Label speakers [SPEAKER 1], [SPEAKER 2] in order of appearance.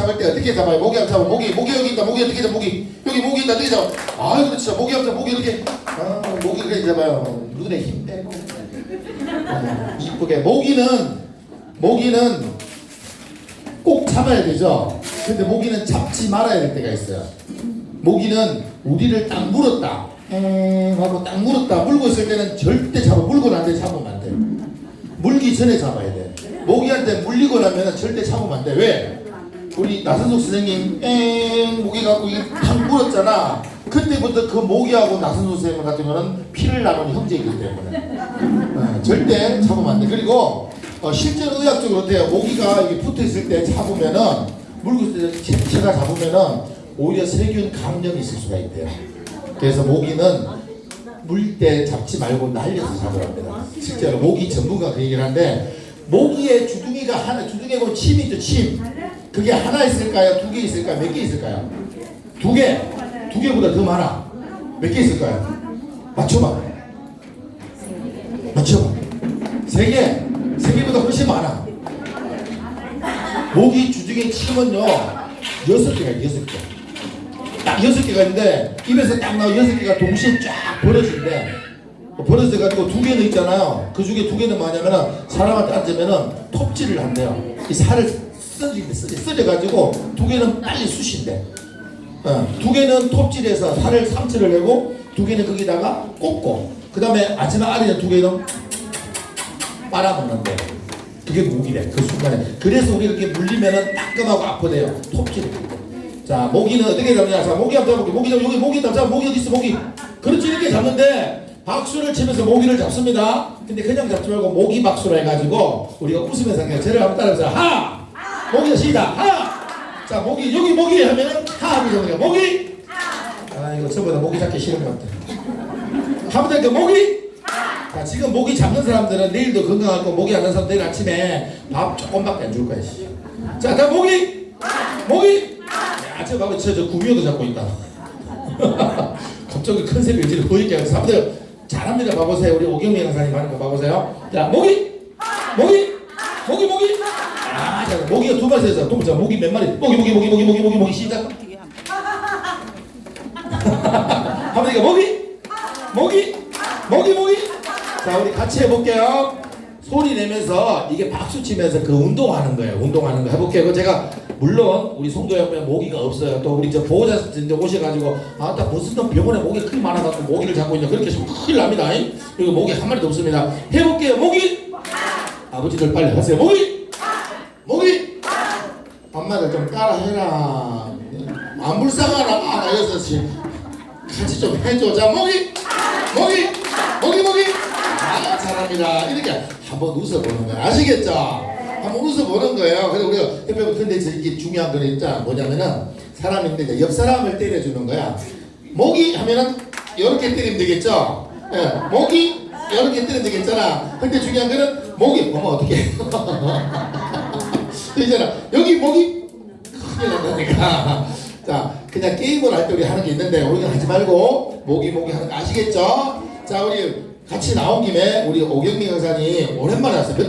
[SPEAKER 1] 잡을 때 어떻게 잡아요? 모기 한번 잡아. 모기, 모기 여기 있다. 모기 어떻게 잡아? 모기. 여기 모기 있다. 어떻게 잡아? 아, 그렇지. 모기 한번 잡아. 모기 이렇게. 아, 모기 그래 잡아요. 눈에 힘 빼고. 어, 이쁘게. 모기는, 모기는 꼭 잡아야 되죠. 근데 모기는 잡지 말아야 될 때가 있어요. 모기는 우리를 딱 물었다. 엥 하고 딱 물었다. 물고 있을 때는 절대 잡아. 물고 난 뒤에 잡으면 안 돼. 물기 전에 잡아야 돼. 모기한테 물리고 나면 절대 잡으면 안 돼. 왜? 우리 나선숙 선생님 엥 모기 갖고 이탁 물었잖아. 그때부터 그 모기하고 나선숙 선생님 같은 거는 피를 나누는 형제이기 때문에 어, 절대 잡으면 안 돼. 그리고 어, 실제로 의학적으로 어때요? 모기가 이게 붙어 있을 때 잡으면은 물고 제가 잡으면은 오히려 세균 감염이 있을 수가 있대요. 그래서 모기는 물때 잡지 말고 날려서 잡으랍니다. 실제로 모기 전문가 그 얘기를 하는데 모기의 주둥이가 하나 주둥이에 보면 침이 있죠 침. 그게 하나 있을까요? 두 개 있을까요? 몇 개 있을까요? 두 개. 두 개보다 더 많아. 몇 개 있을까요? 맞춰봐. 맞춰봐. 세 개. 세 개보다 훨씬 많아. 모기 주둥이 침은요 여섯 개가 여섯 개. 딱 여섯 개가 있는데 입에서 딱 나와 여섯 개가 동시에 쫙 벌어진대. 벌어져 가지고 두 개는 있잖아요. 그 중에 두 개는 뭐냐면은 사람한테 앉으면은 톱질을 한대요. 이 살을 쓰리는데 쓰려 가지고 두 개는 빨리 쑤신대. 어, 두 개는 톱질해서 살을 상처를 내고 두 개는 거기다가 꽂고 그 다음에 마지막 아래에 두 개는 빨아먹는데. 그게 목이래 그 순간에. 그래서 우리 이렇게 물리면은 따끔하고 아프대요 톱질. 자 모기는 어떻게 잡냐? 자 모기 한번 잡아볼게 모기 잡 여기 모기 잡자 모기 어디 있어 모기 그렇지 이렇게 잡는데 박수를 치면서 모기를 잡습니다. 근데 그냥 잡지 말고 모기 박수로 해가지고 우리가 웃으면서 그냥 저를 한번 따라해보세요. 하 모기 시작 하자 모기 여기 모기 하면은 하 하면 되는 거야 모기 아 이거 저보다 모기 잡기 싫은 것 같아 하면 되니까 모기 자, 지금 모기 잡는 사람들은 내일도 건강하고 모기 안 하는 사람 내일 아침에 밥 조금밖에 안 줄 거야. 씨. 자, 다 모기, 모기. 야, 저 봐봐, 저저 구미호도 잡고 있다. 갑자기 이제 보이게 하고 사람들 잘합니다. 봐보세요. 우리 오경미 강사님 하는 거 봐보세요. 자. 아, 자, 모기가 두 마리 세서 또 자, 모기 몇 마리? 모기, 모기, 모기, 모기, 모기, 모기, 모기 시작. 이거 모기, 모기, 모기, 모기. 자, 우리 같이 해볼게요. 소리 내면서 이게 박수 치면서 그 운동하는 거예요. 운동하는 거 해볼게요. 그 제가 물론 우리 송도 옆에 모기가 없어요. 또 우리 저 보호자 이제 오셔가지고 아따 무슨 또 병원에 모기 큰일 많아갖고 모기를 잡고 있냐 그렇게 하시면 큰일 납니다. 잉? 그리고 모기 한 마리도 없습니다. 해볼게요. 모기. 아버지들 빨리 하세요. 모기. 엄마들 좀 따라 해라. 안 불쌍하나? 아, 알겠어. 같이 좀 해줘. 자, 모기. 모기. 모기, 모기. 아, 잘합니다. 이렇게 한번 웃어보는 거예요. 아시겠죠? 한번 웃어보는 거예요. 그래서 우리가 옆에 근데 이게 중요한 거는 있잖아. 뭐냐면은 사람인데 옆 사람을 때려주는 거야. 모기 하면은 이렇게 때리면 되겠죠? 예, 모기 이렇게 때리면 되겠잖아. 근데 중요한 거는 모기. 어머 어떻게? 있잖아. 여기 모기 큰일 난다니까. 자, 그냥 게임을 할 때 우리 하는 게 있는데 우리가 하지 말고 모기 모기 하는 거 아시겠죠? 자, 우리 같이 나온 김에 우리 오경미 강사님 오랜만에 왔어요. 몇